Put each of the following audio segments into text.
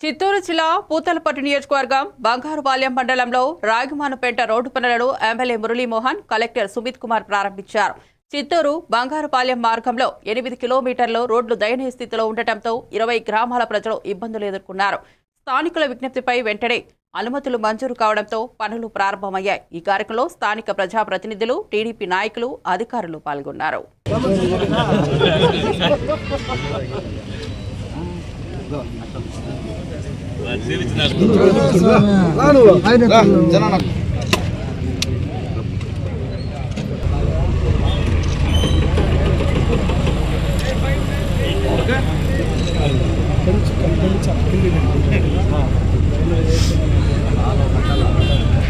చిత్తూరు జిల్లా పూతలపట్టు నియోజకవర్గం బంగారుపాలెం మండలంలో రాగిమానుపేట రోడ్డు పనులను ఎమ్మెల్యే మురళీమోహన్ కలెక్టర్ సుమిత్ కుమార్ ప్రారంభించారు. చిత్తూరు బంగారుపాలెం మార్గంలో ఎనిమిది కిలోమీటర్లు రోడ్లు దయనీయ స్థితిలో ఉండటంతో ఇరవై గ్రామాల ప్రజలు ఇబ్బందులు ఎదుర్కొన్నారు. స్థానికుల విజ్ఞప్తిపై వెంటనే అనుమతులు మంజూరు కావడంతో పనులు ప్రారంభమయ్యాయి. ఈ కార్యక్రమంలో స్థానిక ప్రజాప్రతినిధులు టీడీపీ నాయకులు అధికారులు పాల్గొన్నారు.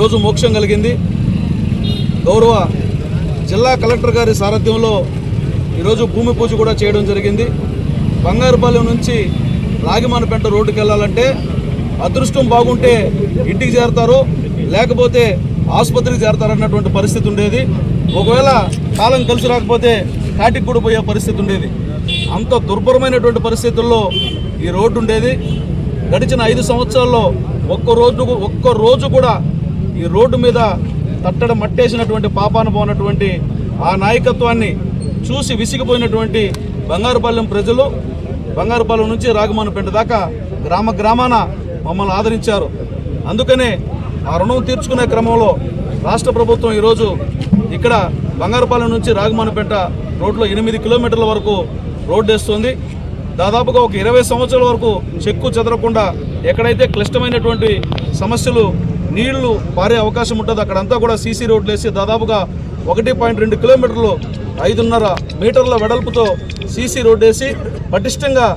ఈరోజు మోక్షం కలిగింది. గౌరవ జిల్లా కలెక్టర్ గారి సారథ్యంలో ఈరోజు భూమి పూజ కూడా చేయడం జరిగింది. బంగారుపాలెం నుంచి రాగిమానపేట రోడ్డుకి వెళ్ళాలంటే అదృష్టం బాగుంటే ఇంటికి చేరతారు లేకపోతే ఆసుపత్రికి చేరతారన్నటువంటి పరిస్థితి ఉండేది. ఒకవేళ కాలం కలిసి రాకపోతే కాటికి కూడా పోయే పరిస్థితి ఉండేది. అంత దుర్భరమైనటువంటి పరిస్థితుల్లో ఈ రోడ్డు ఉండేది. గడిచిన ఐదు సంవత్సరాల్లో ఒక్క రోజు ఒక్క రోజు కూడా ఈ రోడ్డు మీద తట్టడం మట్టేసినటువంటి పాపాన పోనటువంటి ఆ నాయకత్వాన్ని చూసి విసిగిపోయినటువంటి బంగారుపాలెం ప్రజలు బంగారుపాలెం నుంచి రాగమానపేట దాకా గ్రామ గ్రామాన మమ్మల్ని ఆదరించారు. అందుకనే ఆ రుణం తీర్చుకునే క్రమంలో రాష్ట్ర ప్రభుత్వం ఈరోజు ఇక్కడ బంగారుపాలెం నుంచి రాగమానపేట రోడ్లో ఎనిమిది కిలోమీటర్ల వరకు రోడ్డు వేస్తుంది దాదాపుగా ఒక ఇరవై సంవత్సరాల వరకు చెక్కు చెదరకుండా ఎక్కడైతే క్లిష్టమైనటువంటి సమస్యలు నీళ్ళు పారే అవకాశం ఉంటుంది. అక్కడంతా కూడా సీసీ రోడ్లు వేసి దాదాపుగా ఒకటి పాయింట్ రెండు కిలోమీటర్లు ఐదున్నర మీటర్ల వెడల్పుతో సీసీ రోడ్డు వేసి పటిష్టంగా